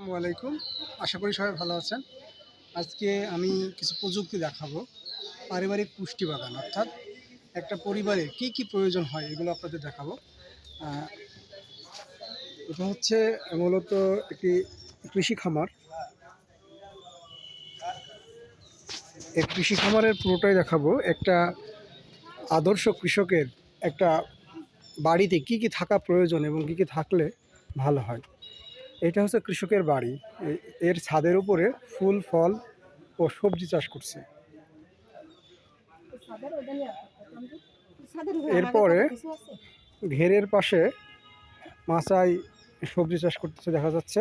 আসসালামু আলাইকুম। আশা করি সবাই ভালো আছেন। আজকে আমি কিছু প্রযুক্তি দেখাবো। পারিবারিক পুষ্টি বাগান, অর্থাৎ একটা পরিবারে কি কি প্রয়োজন হয় এগুলো আপনাদের দেখাবো। এটা হচ্ছে মূলত একটি কৃষি খামার। এই কৃষি খামারের পুরোটাই দেখাবো। একটা আদর্শ কৃষকের একটা বাড়িতে কি কি থাকা প্রয়োজন এবং কি কি থাকলে ভালো হয়। এটা হচ্ছে কৃষকের বাড়ি। এর ছাদের উপরে ফুল ফল ও সবজি চাষ করছে। এরপরে ঘেরের পাশে মাচায় সবজি চাষ করতেছে দেখা যাচ্ছে।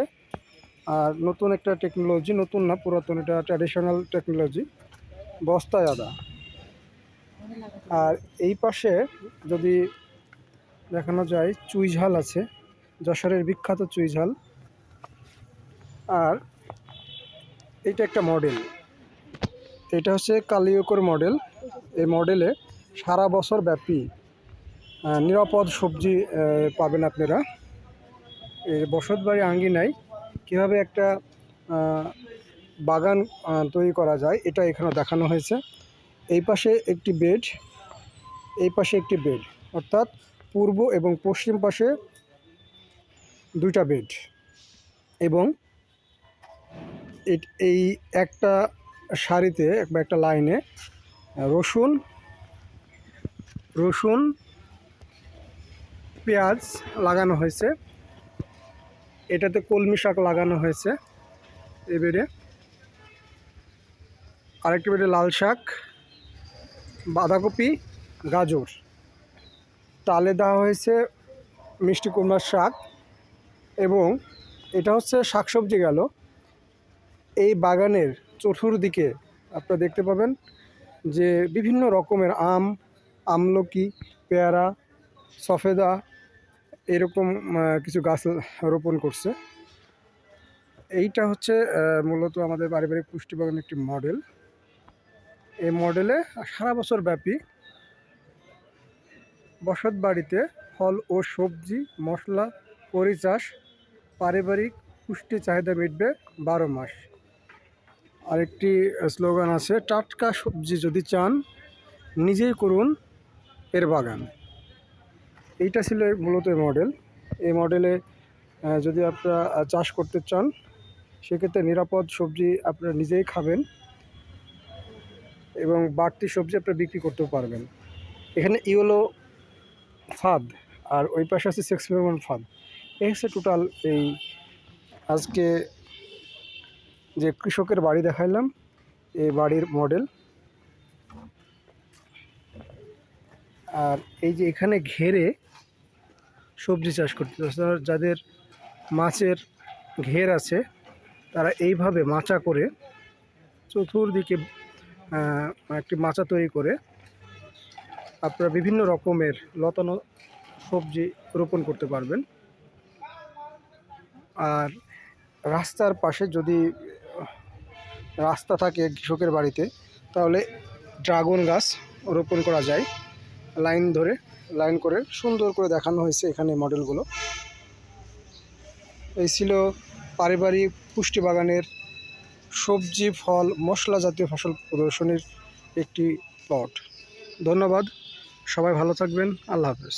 আর নতুন একটা টেকনোলজি নতুন না পুরাতন এটা ট্র্যাডিশনাল টেকনোলজি বস্তায় আদা। আর এই পাশে যদি দেখানো যায় চুইঝাল আছে যশোরের বিখ্যাত চুই ঝাল আর এটা একটা মডেল। এটা হচ্ছে কালিয়কর মডেল। এই মডেলে সারা বছর ব্যাপী নিরাপদ সবজি পাবেন আপনারা। এই বসত বাড়ি আঙ্গিনায় কীভাবে একটা বাগান তৈরি করা যায়, এটা এখানে দেখানো হয়েছে। এই পাশে একটি বেড, এই পাশে একটি বেড, অর্থাৎ পূর্ব এবং পশ্চিম পাশে দুইটা বেড এবং এই একটা শাড়িতে বা একটা লাইনে রসুন রসুন, পেঁয়াজ লাগানো হয়েছে। এটাতে কলমি শাক লাগানো হয়েছে এই বেডে আরেকটি বেডে লাল শাক, বাঁধাকপি, গাজর। তালে দেওয়া হয়েছে মিষ্টি কুমড়ার শাক এবং এটা হচ্ছে শাকসবজি গেল। এই বাগানের চতুর্দিকে আপনারা দেখতে পাবেন যে বিভিন্ন রকমের আম, আমলকি, পেয়ারা, সফেদা এরকম কিছু গাছ রোপণ করছে। এইটা হচ্ছে মূলত আমাদের পারিবারিক পুষ্টি বাগানের একটি মডেল। এই মডেলে সারা বছর ব্যাপী বসত বাড়িতে ফল ও সবজি, মশলা পরিচাষ পারিবারিক পুষ্টি চাহিদা মিটবে বারো মাস। আরেকটি স্লোগান আছে, টাটকা সবজি যদি চান, নিজেই করুন এর বাগান। এইটা ছিল মূলত এই মডেল এই মডেলে যদি আপনারা চাষ করতে চান, সেক্ষেত্রে নিরাপদ সবজি আপনারা নিজেই খাবেন এবং বাড়তি সবজি আপনারা বিক্রি করতেও পারবেন। এখানে ইয়েলো ফাদ আর ওই পাশে আছে সিক্স ফাদ। এই হচ্ছে টোটাল এই আজকে যে কৃষকের বাড়ি দেখাইলাম এই বাড়ির মডেল আর এই যে এখানে ঘেরে সবজি চাষ করতে যাদের মাছের ঘের আছে, তারা এইভাবে মাচা করে, চতুর্দিকে একটি মাচা তৈরি করে, আপনারা বিভিন্ন রকমের লতানো সবজি রোপণ করতে পারবেন। আর রাস্তার পাশে যদি রাস্তা থাকে কৃষকের বাড়িতে, তাহলে ড্রাগন গাছ রোপণ করা যায়। লাইন ধরে, লাইন করে সুন্দর করে দেখানো হয়েছে এখানে মডেলগুলো। এই ছিল পারিবারিক পুষ্টি বাগানের সবজি, ফল, মশলা জাতীয় ফসল প্রদর্শনীর একটি প্লট ধন্যবাদ, সবাই ভালো থাকবেন, আল্লাহ হাফেজ।